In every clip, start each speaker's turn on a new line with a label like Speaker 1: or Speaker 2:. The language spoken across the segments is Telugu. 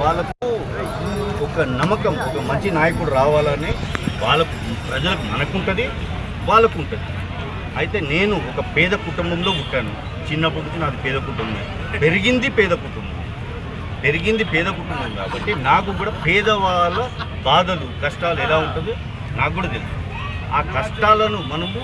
Speaker 1: వాళ్ళకు ఒక నమ్మకం ఒక మంచి నాయకుడు రావాలని వాళ్ళకు ప్రజలకు మనకుంటుంది వాళ్ళకు ఉంటుంది అయితే నేను ఒక పేద కుటుంబంలో పుట్టాను. చిన్నప్పటి నుంచి నాది పేద కుటుంబం. పెరిగింది పేద కుటుంబం. పెరిగింది పేద కుటుంబం కాబట్టి నాకు కూడా పేదవాళ్ళ బాధలు కష్టాలు ఎలా ఉంటుందో నాకు కూడా తెలుసు. ఆ కష్టాలను మనము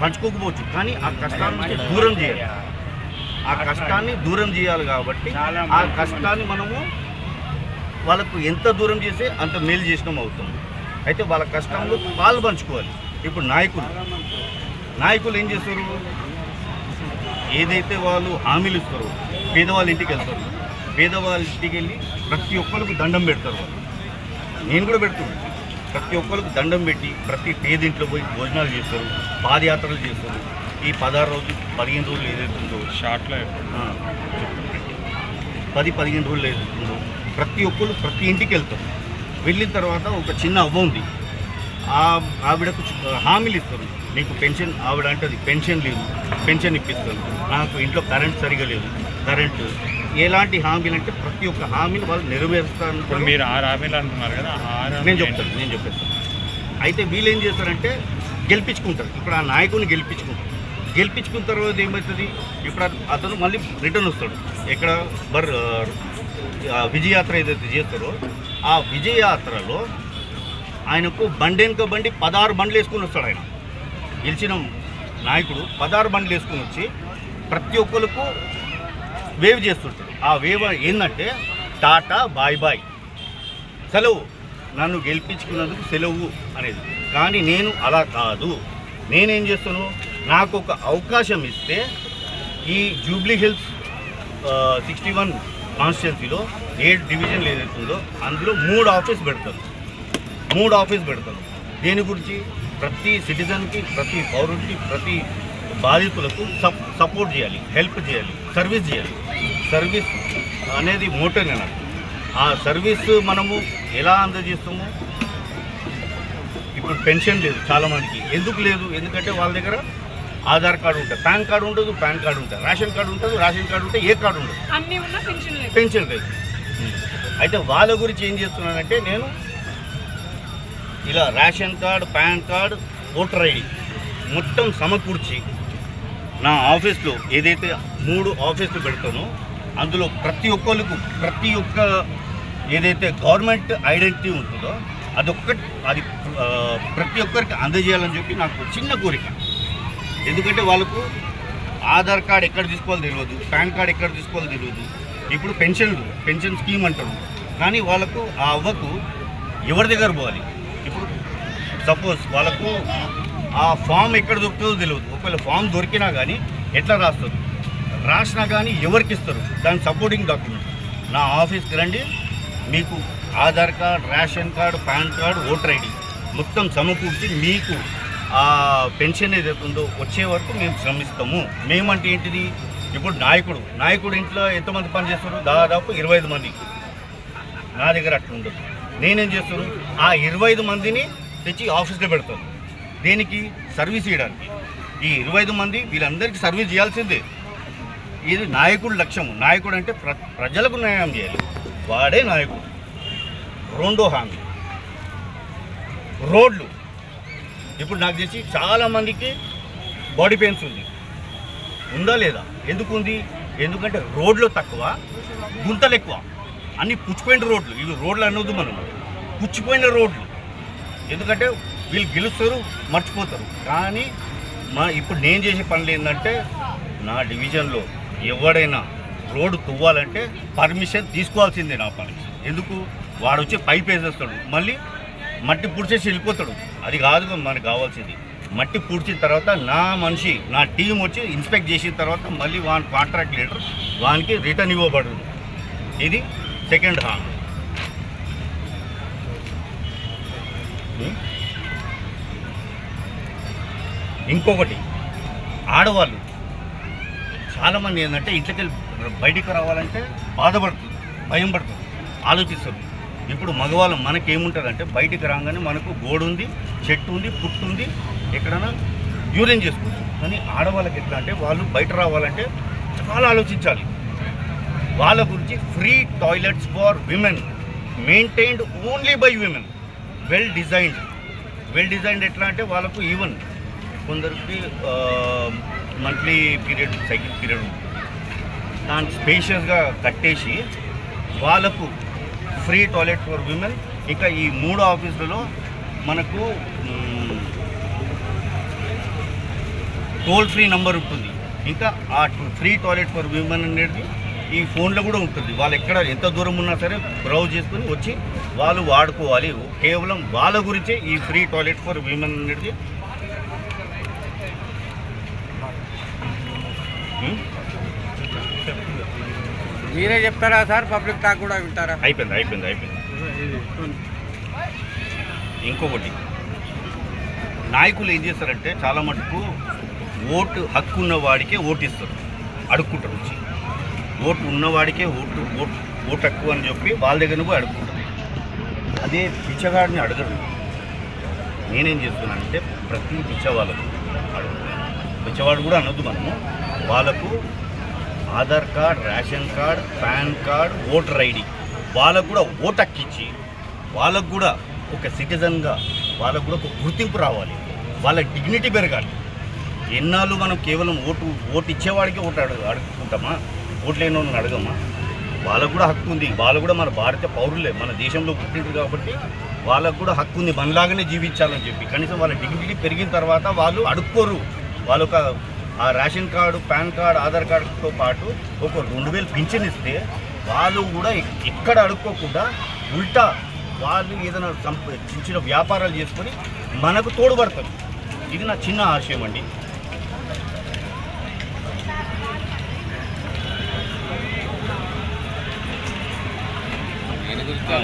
Speaker 1: పంచుకోకపోవచ్చు కానీ ఆ కష్టాల నుంచి దూరం చేయాలి. ఆ కష్టాన్ని దూరం చేయాలి కాబట్టి ఆ కష్టాన్ని మనము వాళ్ళకు ఎంత దూరం చేస్తే అంత మేలు చేసినాం అవుతుంది అయితే వాళ్ళ కష్టంలో పాలు పంచుకోవాలి. ఇప్పుడు నాయకులు. నాయకులు ఏం చేస్తారు? ఏదైతే వాళ్ళు హామీలు ఇస్తారో పేదవాళ్ళ ఇంటికి వెళ్తారు. పేదవాళ్ళ ఇంటికి వెళ్ళి ప్రతి ఒక్కరికి దండం పెడతారు వాళ్ళు. నేను కూడా పెడుతున్నాను ప్రతి ఒక్కరికి దండం పెట్టి ప్రతి పేదింట్లో పోయి భోజనాలు చేస్తారు పాదయాత్రలు చేస్తారు. ఈ పదహారు రోజులు పదిహేను రోజులు ఏదైతే ఉందో
Speaker 2: షార్ట్లో
Speaker 1: పది పదిహేను రోజులు అవుతుందో ప్రతి ఒక్కరు ప్రతి ఇంటికి వెళ్తారు వెళ్ళిన తర్వాత ఒక చిన్న అవ్వ ఉంది. ఆ ఆవిడకు హామీలు ఇస్తారు. నీకు పెన్షన్ ఆవిడ అంటది పెన్షన్ లేదు పెన్షన్ ఇప్పిస్తారు. నాకు ఇంట్లో కరెంట్ సరిగా లేదు కరెంట్ ఎలాంటి హామీలు అంటే ప్రతి ఒక్క హామీని వాళ్ళు నెరవేరుస్తారు.
Speaker 2: మీరు ఆరు హామీలు అంటున్నారు కదా
Speaker 1: నేను
Speaker 2: హామీలు
Speaker 1: చెప్తాను నేను చెప్పేస్తాను అయితే వీళ్ళు ఏం చేస్తారంటే గెలిపించుకుంటారు. ఇప్పుడు ఆ నాయకుని గెలిపించుకుంటారు. గెలిపించుకున్న తర్వాత ఏమవుతుంది? ఇప్పుడు అతను మళ్ళీ రిటర్న్ వస్తాడు. ఎక్కడ? బర్ విజయయాత్ర ఏదైతే చేస్తారో ఆ విజయయాత్రలో ఆయనకు బండెనక బండి పదహారు బండ్లు వేసుకుని వస్తాడు ఆయన. గెలిచిన నాయకుడు పదహారు బండ్లు వేసుకుని వచ్చి ప్రతి ఒక్కరికి వేవ్ చేస్తుంటాడు. ఆ వేవ్ ఏంటంటే టాటా బాయ్ బాయ్. సెలవు. నన్ను గెలిపించుకున్నందుకు సెలవు అనేది. కానీ నేను అలా కాదు. నేనేం చేస్తాను? నాకు ఒక అవకాశం ఇస్తే ఈ జూబ్లీ హిల్స్ సిక్స్టీ వన్ కాన్స్టిట్యున్సీలో ఏడు డివిజన్లు ఏదైతుందో అందులో మూడు ఆఫీస్ పెడతారు. మూడు ఆఫీస్ పెడతారు. దేని గురించి? ప్రతి సిటిజన్కి ప్రతి పౌరుడికి ప్రతి బాధితులకు సప్ సపోర్ట్ చేయాలి హెల్ప్ చేయాలి సర్వీస్ చేయాలి. సర్వీస్ అనేది మోటోనే నాకు. ఆ సర్వీస్ మనము ఎలా అందజేస్తాము? ఇప్పుడు పెన్షన్ లేదు చాలామందికి ఎందుకు లేదు? ఎందుకంటే వాళ్ళ దగ్గర ఆధార్ కార్డు ఉంటుంది. పాన్ కార్డు ఉండదు పాన్ కార్డు ఉంటుంది. రేషన్ కార్డు ఉంటుంది రేషన్ కార్డు ఉంటే ఏ కార్డు ఉండదు.
Speaker 3: అన్ని ఉన్నా పెన్షన్ లేదు.
Speaker 1: పెన్షన్ లేదు. అయితే వాళ్ళ గురించి ఏం చేస్తున్నానంటే నేను ఇలా ration card PAN card voter ID మొత్తం సమకూర్చి నా ఆఫీస్లో ఏదైతే మూడు ఆఫీసులు పెడతానో అందులో ప్రతి ఒక్కరికి ప్రతి ఒక్క ఏదైతే గవర్నమెంట్ ఐడెంటిటీ ఉంటుందో అదొక్క అది ప్రతి ఒక్కరికి అందజేయాలని చెప్పి నాకు చిన్న కోరిక. ఎందుకంటే వాళ్ళకు ఆధార్ కార్డ్ ఎక్కడ తీసుకోవాలో తెలియదు పాన్ కార్డ్ ఎక్కడ తీసుకోవాలో తెలియదు. ఇప్పుడు పెన్షన్లు పెన్షన్ స్కీమ్ అంటారు. కానీ వాళ్ళకు ఆ అవ్వకు ఎవరి దగ్గర పోవాలి? ఇప్పుడు సపోజ్ వాళ్ళకు ఆ ఫామ్ ఎక్కడ దొరుకుతుందో తెలియదు. ఒకవేళ ఫామ్ దొరికినా కానీ ఎట్లా రాస్తారు? రాసినా కానీ ఎవరికి ఇస్తారు? దాని సపోర్టింగ్ డాక్యుమెంట్ నా ఆఫీస్కి రండి మీకు Aadhaar card ration card PAN card voter ID మొత్తం సమకూర్చి మీకు ఆ పెన్షన్ ఏదైతే ఉందో వచ్చే వరకు మేము శ్రమిస్తాము. మేమంటే ఏంటిది? ఇప్పుడు నాయకుడు నాయకుడు ఇంట్లో ఎంతమంది పనిచేస్తారు దాదాపు ఇరవై ఐదు మంది. నా దగ్గర అట్లుండదు నేనేం చేస్తాను ఆ ఇరవై ఐదు మందిని తెచ్చి ఆఫీస్లో పెడతాను దేనికి? సర్వీస్ చేయడానికి. ఈ ఇరవై ఐదు మంది వీళ్ళందరికీ సర్వీస్ చేయాల్సిందే. ఇది నాయకుడు లక్ష్యం నాయకుడు అంటే ప్ర ప్రజలకు న్యాయం చేయాలి. వాడే నాయకుడు. రెండో హామీ. రోడ్లు. ఇప్పుడు నాకు తెలిసి చాలామందికి బాడీ పెయిన్స్ ఉంది. ఉందా లేదా? ఎందుకు ఉంది? ఎందుకంటే రోడ్లు తక్కువ గుంతలు ఎక్కువ. అన్ని పుచ్చిపోయిన రోడ్లు. ఇవి రోడ్లు అనొద్దు మనం. పుచ్చిపోయిన రోడ్లు. ఎందుకంటే వీళ్ళు గెలుస్తారు మర్చిపోతారు. కానీ మా ఇప్పుడు నేను చేసే పనులు ఏంటంటే నా డివిజన్లో ఎవడైనా రోడ్డు తువ్వాలంటే పర్మిషన్ తీసుకోవాల్సిందే నా పని. ఎందుకు? వాడు వచ్చి పైప్ వేసేస్తాడు. మళ్ళీ మట్టి పుడిచేసి వెళ్ళిపోతాడు. అది కాదు మనకు కావాల్సింది. మట్టి పూడ్చిన తర్వాత నా మనిషి నా టీం వచ్చి ఇన్స్పెక్ట్ చేసిన తర్వాత మళ్ళీ వాని కాంట్రాక్ట్ లెటర్ వానికి రిటర్న్ ఇవ్వబడుతుంది. ఇది సెకండ్ హామ్. ఇంకొకటి ఆడవాళ్ళు చాలామంది ఏంటంటే ఇంట్లోకి వెళ్ళి బయటికి రావాలంటే బాధపడుతుంది భయం పడుతుంది ఆలోచిస్తుంది ఇప్పుడు మగవాళ్ళం మనకేముంటుందంటే బయటికి రాగానే మనకు గోడు ఉంది చెట్టు ఉంది పుట్టు ఉంది ఎక్కడైనా యూరిన్ చేసుకోవచ్చు కానీ ఆడవాళ్ళకి ఎట్లా అంటే వాళ్ళు బయట రావాలంటే చాలా ఆలోచించాలి. వాళ్ళ గురించి free toilets for women maintained only by women. Well designed. Well designed ఎట్లా అంటే వాళ్ళకు ఈవెన్ కొందరికి మంత్లీ పీరియడ్ సైకిల్ పీరియడ్ ఉంటుంది. దాన్ని స్పేషియస్గా కట్టేసి వాళ్ళకు ఫ్రీ టాయిలెట్ ఫర్ విమెన్. ఇంకా ఈ మూడు ఆఫీసులలో మనకు టోల్ ఫ్రీ నంబర్ ఉంటుంది. ఇంకా ఆ ఫ్రీ టాయిలెట్ ఫర్ విమెన్ అనేది ఈ ఫోన్లో కూడా ఉంటుంది. వాళ్ళు ఎక్కడ ఎంత దూరం ఉన్నా సరే బ్రౌజ్ చేసుకుని వచ్చి వాళ్ళు వాడుకోవాలి. కేవలం వాళ్ళ గురించే ఈ ఫ్రీ టాయిలెట్ ఫర్ విమెన్ అనేది.
Speaker 3: మీరే చెప్తారా సార్? పబ్లిక్ టాక్ కూడా వింటారా?
Speaker 1: అయిపోయింది అయిపోయింది అయిపోయింది. ఇంకొకటి. నాయకులు ఏం చేస్తారంటే చాలా మటుకు ఓటు హక్కు ఉన్నవాడికే ఓటు ఇస్తారు. అడుక్కుంటారు వచ్చి. ఓటు ఉన్నవాడికే ఓటు ఓటు ఓటు హక్కు అని చెప్పి వాళ్ళ దగ్గర పోయి అడుక్కుంటారు. అదే పిచ్చగాడిని అడగరు. నేనేం చేస్తున్నానంటే ప్రతి పిచ్చవాళ్ళకు అడుగు పిచ్చవాడు కూడా అనొద్దు మనము. వాళ్ళకు Aadhaar card ration card PAN card voter ID. వాళ్ళకు కూడా ఓటు వాళ్ళకు కూడా ఒక సిటిజన్గా వాళ్ళకు కూడా ఒక గుర్తింపు రావాలి. వాళ్ళ డిగ్నిటీ పెరగాలి. ఎన్నాళ్ళు మనం కేవలం ఓటు ఓటు ఇచ్చేవాడికి ఓటు అడుగు అడుగుకుంటామా? ఓటు లేని వాళ్ళని అడగమా? వాళ్ళకు కూడా హక్కు ఉంది. వాళ్ళు కూడా మన భారతీయ పౌరులే. మన దేశంలో పుట్టిండ్రు కాబట్టి వాళ్ళకు కూడా హక్కు ఉంది. మనలాగానే జీవించాలని చెప్పి. కనీసం వాళ్ళ డిగ్నిటీ పెరిగిన తర్వాత వాళ్ళు అడుక్కోరు. వాళ్ళొక ఆ ration card PAN card Aadhaar కార్డుతో పాటు ఒక రెండు వేలు పింఛన్ ఇస్తే వాళ్ళు కూడా ఎక్కడ అడుక్కోకుండా ఉల్టా వాళ్ళు ఏదైనా సంప చిన్న వ్యాపారాలు చేసుకొని మనకు తోడుపడతారు. ఇది నా చిన్న ఆశయం అండి.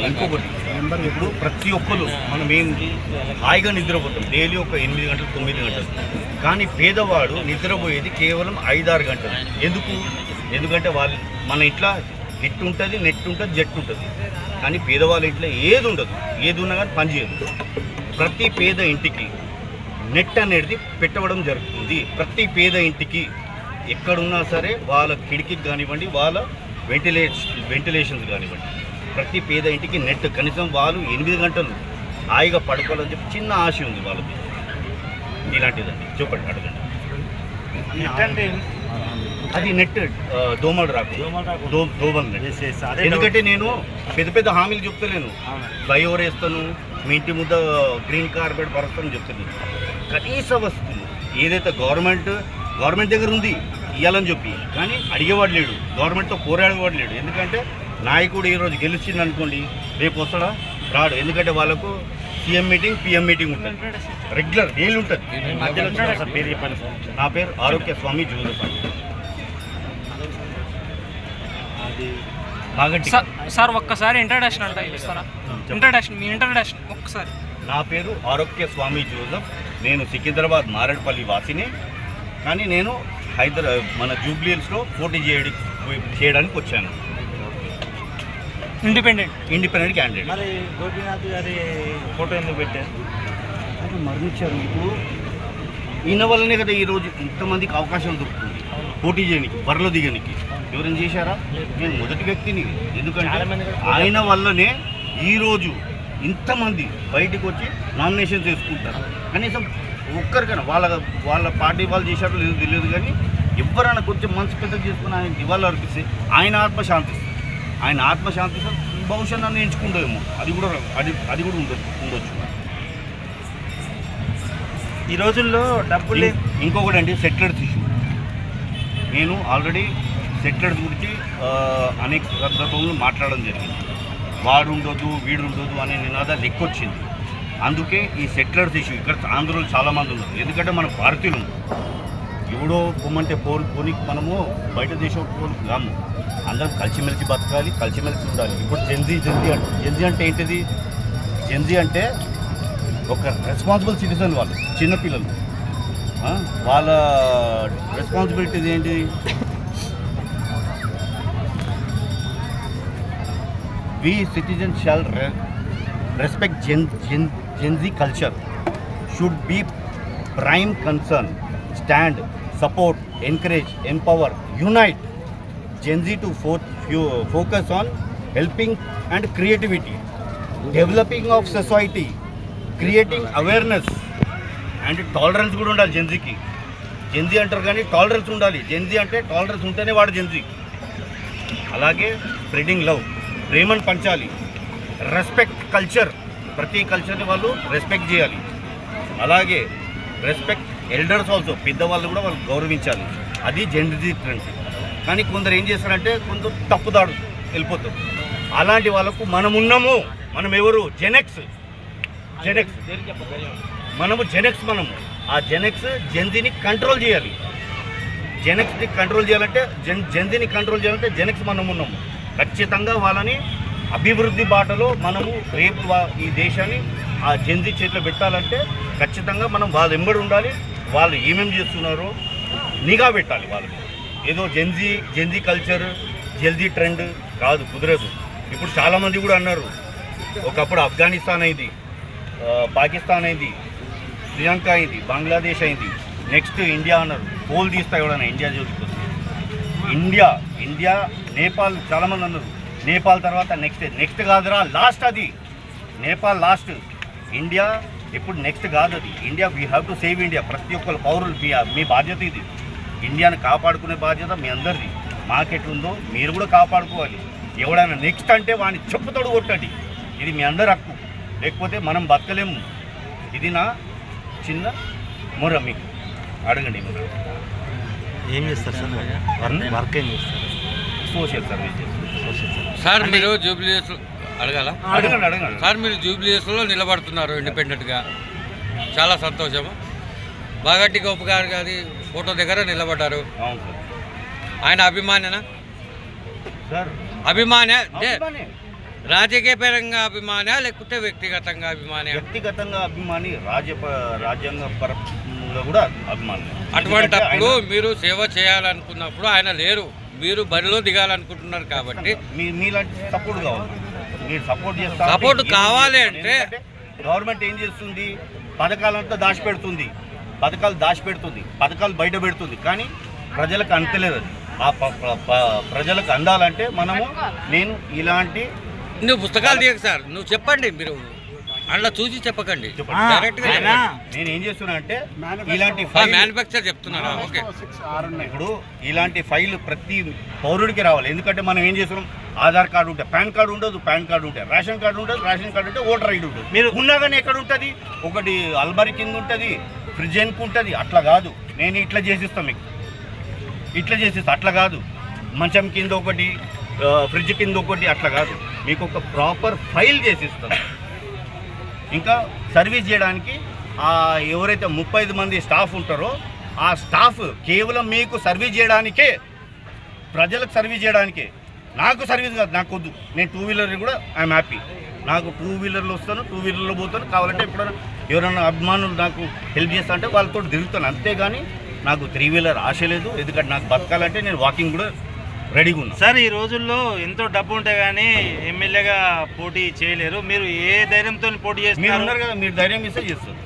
Speaker 1: ఇంకొకటి ఇప్పుడు ప్రతి ఒక్కరు మనం ఏం హాయిగా నిద్రపోతాం. డైలీ ఒక ఎనిమిది గంటలు తొమ్మిది గంటలు. కానీ పేదవాడు నిద్రపోయేది కేవలం ఐదారు గంటలు. ఎందుకు? ఎందుకంటే వాళ్ళు మన ఇట్లా నెట్ ఉంటుంది నెట్ ఉంటుంది జెట్ ఉంటుంది. కానీ పేదవాళ్ళ ఇంట్లో ఏది ఉండదు. ఏది ఉన్నా కానీ పనిచేయదు ప్రతి పేద ఇంటికి నెట్ అనేది పెట్టవడం జరుగుతుంది. ప్రతి పేద ఇంటికి ఎక్కడున్నా సరే వాళ్ళ కిడికి కానివ్వండి వాళ్ళ వెంటిలే వెంటిలేషన్స్ కానివ్వండి. ప్రతి పేద ఇంటికి నెట్. కనీసం వాళ్ళు ఎనిమిది గంటలు హాయిగా పడుకోవాలని చెప్పి చిన్న ఆశ ఉంది వాళ్ళకి ఇలాంటిదండి. చెప్పండి అడగండి. అది నెట్ దోమలు రాకు.
Speaker 2: దోమలు
Speaker 1: ఎందుకంటే నేను పెద్ద పెద్ద హామీలు చెప్తలేను. ఫ్లైఓవర్ వేస్తాను మీ ఇంటి ముద్ద గ్రీన్ కార్పెట్ పరుస్తాను చెప్తున్నాను కనీస వస్తువులు ఏదైతే గవర్నమెంట్ గవర్నమెంట్ దగ్గర ఉంది ఇవ్వాలని చెప్పి. కానీ అడిగేవాడు లేడు. గవర్నమెంట్తో పోరాడేవాడు లేడు. ఎందుకంటే నాయకుడు ఈరోజు గెలిచింది అనుకోండి రేపు వస్తాడా? రాడు. ఎందుకంటే వాళ్ళకు సీఎం మీటింగ్ పిఎం మీటింగ్ ఉంటుంది. రెగ్యులర్ డైలీ ఉంటుంది.
Speaker 2: మధ్యలో సార్ పేరు సార్.
Speaker 1: నా పేరు ఆరోగ్య స్వామి మాగంటి
Speaker 4: సార్. సార్ ఒక్కసారి ఇంట్రడక్షన్ అంటే ఇస్తారా ఇంట్రడక్షన్ మీ ఇంట్రడక్షన్ ఒక్కసారి.
Speaker 1: నా పేరు ఆరోగ్య స్వామి జోసఫ్ నేను సికింద్రాబాద్ మారేడుపల్లి వాసిని. కానీ నేను హైదరా మన జూబ్లీహిల్స్లో పోటీ చేయడానికి వచ్చాను.
Speaker 4: ఇండిపెండెంట్
Speaker 1: ఇండిపెండెంట్ క్యాండిడేట్
Speaker 2: మరి గోపీనాథ్ గారి ఫోటో ఎందుకు పెట్టారు?
Speaker 1: మరణించారు. ఇప్పుడు ఈయన వల్లనే కదా ఈరోజు ఇంతమందికి అవకాశం దొరుకుతుంది. పోటీ చేయడానికి బరిలో దిగడానికి ఎవరైనా చేశారా? నేను మొదటి వ్యక్తిని. ఎందుకంటే ఆయన వల్లనే ఈరోజు ఇంతమంది బయటకు వచ్చి నామినేషన్ చేసుకుంటారు కనీసం ఒక్కరికైనా వాళ్ళ వాళ్ళ పార్టీ వాళ్ళు చేశారో లేదో తెలియదు కానీ ఎవరైనా కొంచెం మనసు పెద్ద చేసుకుని ఆయన ఇవాళ అర్పిస్తే ఆయన ఆత్మ శాంతిస్తుంది ఆయన ఆత్మ శాంతిస్తే బహుశా నన్ను ఎంచుకుంటుందేమో అది కూడా అది అది కూడా ఉండొచ్చు ఉండొచ్చు.
Speaker 2: ఈ రోజుల్లో డబ్బులు
Speaker 1: ఇంకొకటి అండి సెటిలర్స్ ఇష్యూ. నేను ఆల్రెడీ సెటిలర్స్ గురించి అనేక సందర్భంలో మాట్లాడడం జరిగింది. వాడు ఉండొద్దు వీడు ఉండొద్దు అనే నినాదాలు ఎక్కువ వచ్చింది అందుకే ఈ సెటిలర్స్ ఇష్యూ ఇక్కడ ఆంధ్రలో చాలామంది ఉన్నారు. ఎందుకంటే మన భారతీయులు ఉన్నారు. ఎవడో పొమ్మంటే పోలు పోనీ మనము బయట దేశం పోలు కాము. అందరం కలిసిమెలిసి బతకాలి కలిసిమెలిసి ఉండాలి. ఇప్పుడు జెన్జీ జెన్జీ అంటే జెన్జీ అంటే ఏంటిది? జెన్జీ అంటే ఒక రెస్పాన్సిబుల్ సిటిజన్ వాళ్ళు చిన్నపిల్లలు వాళ్ళ రెస్పాన్సిబిలిటీస్ ఏంటి? We citizen shall respect Gen Gen Gen Z culture should be prime concern stand support encourage empower unite Gen Z to for focus on helping and creativity developing of society creating awareness and tolerance కూడా ఉండాలి జెన్జీకి జెన్జీ అంటారు కానీ టాలరెన్స్ ఉండాలి. జెన్జీ అంటే టాలరెన్స్ ఉంటేనే వాడు జెన్జీ అలాగే స్ప్రెడింగ్ లవ్ ప్రేమను పంచాలి. రెస్పెక్ట్ కల్చర్ ప్రతి కల్చర్ని వాళ్ళు రెస్పెక్ట్ చేయాలి. అలాగే రెస్పెక్ట్ ఎల్డర్స్ ఆల్సో పెద్దవాళ్ళు కూడా వాళ్ళు గౌరవించాలి. అది జెండర్ ట్రెండ్ కానీ కొందరు ఏం చేస్తారంటే కొందరు తప్పుదాడు వెళ్ళిపోతారు. అలాంటి వాళ్ళకు మనం ఉన్నాము మనం ఎవరు? జెనెక్స్ జెనెక్స్ మనము జెనెక్స్ మనము. ఆ జెనెక్స్ జెన్జీని కంట్రోల్ చేయాలి. జెనెక్స్ని కంట్రోల్ చేయాలంటే జెన్ జెన్జీని కంట్రోల్ చేయాలంటే జెనెక్స్ మనం ఉన్నాము. ఖచ్చితంగా వాళ్ళని అభివృద్ధి బాటలో మనము రేపు ఈ దేశాన్ని ఆ జెన్జీ చేతిలో పెట్టాలంటే ఖచ్చితంగా మనం వాళ్ళ ఎంబడి ఉండాలి. వాళ్ళు ఏమేమి చేస్తున్నారో నిఘా పెట్టాలి వాళ్ళు. ఏదో Gen Z Gen Z culture జల్దీ ట్రెండ్ కాదు కుదరదు. ఇప్పుడు చాలామంది కూడా అన్నారు ఒకప్పుడు ఆఫ్ఘనిస్తాన్ అయింది పాకిస్తాన్ అయింది శ్రీలంక అయింది బంగ్లాదేశ్ అయింది. నెక్స్ట్ ఇండియా అన్నారు. పోల్ తీస్తా ఎవడన్నా ఇండియా జోలికి ఇండియా ఇండియా నేపాల్ చాలామంది అన్నారు. నేపాల్ తర్వాత నెక్స్ట్ నెక్స్ట్ కాదురా లాస్ట్ అది. నేపాల్ లాస్ట్ ఇండియా ఇప్పుడు నెక్స్ట్ కాదు అది. India we have to save India ప్రతి ఒక్కరు పౌరులు మీ మీ బాధ్యత ఇది. ఇండియాని కాపాడుకునే బాధ్యత మీ అందరిది. మాకెట్లుందో మీరు కూడా కాపాడుకోవాలి. ఎవడైనా నెక్స్ట్ అంటే వాడిని చెప్పుతోడు కొట్టండి. ఇది మీ అందరి హక్కు. లేకపోతే మనం బతకలేము. ఇది నా చిన్న మొర మీకు. అడగండి మీరు.
Speaker 2: ఏం చేస్తారు సార్? వర్క్ వర్క్ ఏం చేస్తారు?
Speaker 1: Social service
Speaker 2: social service
Speaker 3: sir మీరు జూబ్లీస్ అడగాల?
Speaker 1: అడగండి అడగండి.
Speaker 3: సార్ మీరు జూబ్లీస్లో నిలబడుతున్నారు ఇండిపెండెంట్గా. చాలా సంతోషము. బాగట్టి గొప్ప గారు గారి ఫోటో దగ్గర నిలబడ్డారు. ఆయన అభిమానేనా?
Speaker 1: సార్.
Speaker 3: అభిమానే. రాజకీయ పరంగా అభిమానా లేకపోతే వ్యక్తిగతంగా అభిమానే?
Speaker 1: వ్యక్తిగతంగా అభిమాని రాజ్య రాజ్యాంగ పరంగా కూడా అభిమాని.
Speaker 3: అటువంటప్పుడు మీరు సేవ చేయాలనుకున్నప్పుడు ఆయన లేరు. మీరు బరిలో దిగాలనుకుంటున్నారు కాబట్టి
Speaker 1: మీ మీలాంటి సపోర్ట్ కావాలి. మీరు సపోర్ట్ చేస్తా.
Speaker 3: Support కావాలి అంటే-
Speaker 1: గవర్నమెంట్ ఏం చేస్తుంది? పథకాలంతా దాచిపెడుతుంది. పథకాలు దాచిపెడుతుంది. పథకాలు బయట పెడుతుంది. కానీ ప్రజలకు అంతలేదు అది. ఆ ప్రజలకు అందాలంటే మనము నేను ఇలాంటి
Speaker 3: నువ్వు పుస్తకాలు తీయకు సార్. నువ్వు చెప్పండి మీరు. అందులో చూసి చెప్పకండి.
Speaker 2: ఆయన
Speaker 3: చెప్పండి.
Speaker 1: నేను ఏం చేస్తున్నా అంటే ఇలాంటి
Speaker 3: మ్యానుఫ్యాక్చర్ చెప్తున్నారా ఓకే.
Speaker 1: ఇప్పుడు ఇలాంటి ఫైల్ ప్రతి పౌరుడికి రావాలి. ఎందుకంటే మనం ఏం చేస్తున్నాం? ఆధార్ కార్డు ఉంటే పాన్ కార్డు ఉండదు పాన్ కార్డు ఉంటే రేషన్ కార్డు ఉంటుంది రేషన్ కార్డు ఉంటే ఓటర్ ఐడి ఉంటుంది
Speaker 2: మీరు-
Speaker 1: ఉన్నా కానీ ఎక్కడ ఉంటుంది? ఒకటి అల్బరి కింద ఉంటుంది ఫ్రిడ్జ్ వెనుక ఉంటుంది. అట్లా కాదు. నేను ఇట్లా చేసిస్తాను మీకు. ఇట్లా చేసిస్తా. అట్లా కాదు. మంచం కింద ఒకటి ఫ్రిడ్జ్ కింద ఒకటి అట్లా కాదు. మీకు ఒక ప్రాపర్ ఫైల్ చేసిస్తాను. ఇంకా సర్వీస్ చేయడానికి ఎవరైతే ముప్పై ఐదు మంది స్టాఫ్ ఉంటారో ఆ స్టాఫ్ కేవలం మీకు సర్వీస్ చేయడానికే ప్రజలకు సర్వీస్ చేయడానికే. నాకు సర్వీస్ కాదు నాకు వద్దు. నేను టూ వీలర్ కూడా ఐఎమ్ హ్యాపీ నాకు టూ వీలర్లో వస్తాను టూ వీలర్లో పోతాను. కావాలంటే ఎప్పుడైనా ఎవరైనా అభిమానులు నాకు హెల్ప్ చేస్తా అంటే వాళ్ళతో తిరుగుతాను. అంతేగాని నాకు త్రీ వీలర్ ఆశ లేదు. ఎందుకంటే నాకు బతకాలంటే నేను వాకింగ్ కూడా రెడీగా ఉన్నాను
Speaker 2: సార్ ఈ రోజుల్లో ఎంతో డబ్బు ఉంటే కానీ ఎమ్మెల్యేగా పోటీ చేయలేరు. మీరు ఏ ధైర్యంతో పోటీ
Speaker 1: మీరు
Speaker 2: చేస్తున్నారు
Speaker 1: ఉన్నారు కదా మీరు ధైర్యం ఇస్తే చేస్తారు.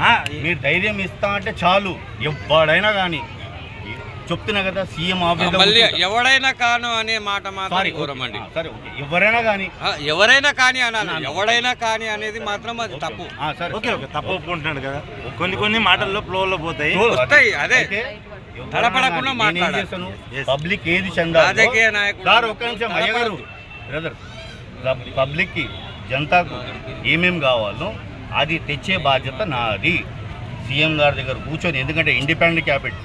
Speaker 2: ఆ,
Speaker 1: మీరు ధైర్యం ఇస్తా అంటే చాలు. ఎవడైనా కానీ చెప్తున్నా కదా సీఎం ఆఫీస్
Speaker 3: మళ్ళీ ఎవడైనా కాను అనే మాట మాత్రం ఘోరమండి
Speaker 1: సరే ఓకే. ఎవరైనా కానీ
Speaker 3: ఆ, ఎవరైనా కానీ అనాలి. ఎవడైనా కానీ అనేది మాత్రం అది తప్పు.
Speaker 1: ఆ, సరే
Speaker 2: ఓకే ఓకే. తప్పు ఒప్పుకుంటున్నాడు కదా. కొన్ని కొన్ని మాటల్లో ఫ్లోలో పోతాయి.
Speaker 3: వస్తాయి, అదే. తడపడకుండా.
Speaker 1: పబ్లిక్ ఏది చెందాలో
Speaker 3: రాజకీయ నాయకుడు.
Speaker 1: సార్ ఒక్క నిమిషం అయ్యగారు బ్రదర్ పబ్లిక్కి జనతాకు ఏమేం కావాలో అది తెచ్చే బాధ్యత నాది. సీఎం గారి దగ్గర కూర్చొని ఎందుకంటే ఇండిపెండెంట్ క్యాబినెట్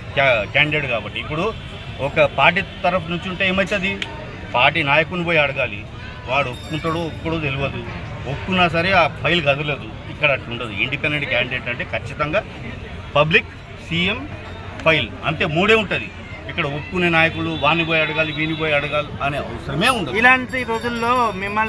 Speaker 1: క్యాండిడేట్ కాబట్టి. ఇప్పుడు ఒక పార్టీ తరఫు నుంచి ఉంటే ఏమవుతుంది పార్టీ నాయకుని పోయి అడగాలి. వాడు ఒప్పుకుంటాడో ఒప్పుకోడో తెలియదు ఒప్పుకున్నా సరే ఆ ఫైల్ కదలదు. ఇక్కడ అట్లా ఉండదు ఇండిపెండెంట్ క్యాండిడేట్ అంటే ఖచ్చితంగా పబ్లిక్ సీఎం ఫైల్. అంతే మూడే ఉంటుంది. ఇక్కడ ఒప్పుకునే నాయకులు వాని పోయి అడగాలి వీణిపోయి అడగాలి అనే అవసరమే ఉండదు.
Speaker 2: ఇలాంటి రోజుల్లో మిమ్మల్ని